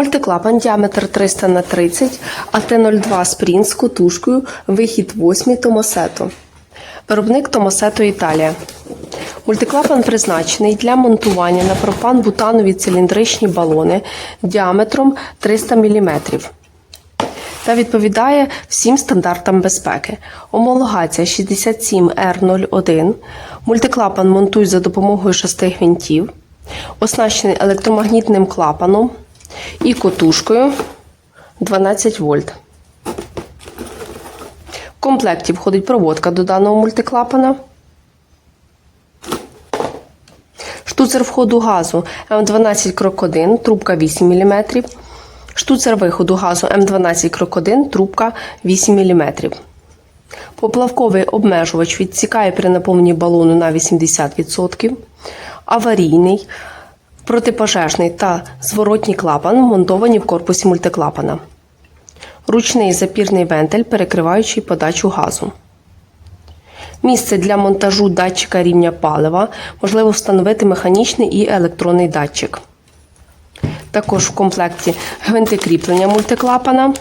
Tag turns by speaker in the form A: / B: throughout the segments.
A: Мультиклапан діаметр 300 на 30, АТ-02 Спрін з кутушкою, вихід 8 Томосето. Виробник Томосето Італія. Мультиклапан призначений для монтування на пропан-бутанові циліндричні балони діаметром 300 мм та відповідає всім стандартам безпеки. Омологація 67R01. Мультиклапан монтують за допомогою шести гвинтів, оснащений електромагнітним клапаном і котушкою 12 вольт. В комплекті входить проводка до даного мультиклапана. Штуцер входу газу М12 крок 1, трубка 8 мм. Штуцер виходу газу М12 крок 1, трубка 8 мм. Поплавковий обмежувач відсікає при наповненні балону на 80%. Аварійний, протипожежний та зворотній клапан монтовані в корпусі мультиклапана. Ручний запірний вентиль, перекриваючий подачу газу. Місце для монтажу датчика рівня палива можливо встановити механічний і електронний датчик. Також в комплекті гвинти кріплення мультиклапана,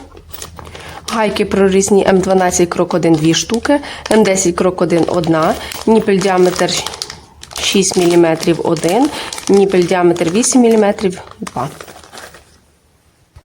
A: гайки прорізні М12 крок 1 2 штуки, М10 крок 1 1, ніпель діаметр 6 мм 1, ніпель діаметр 8 мм 2.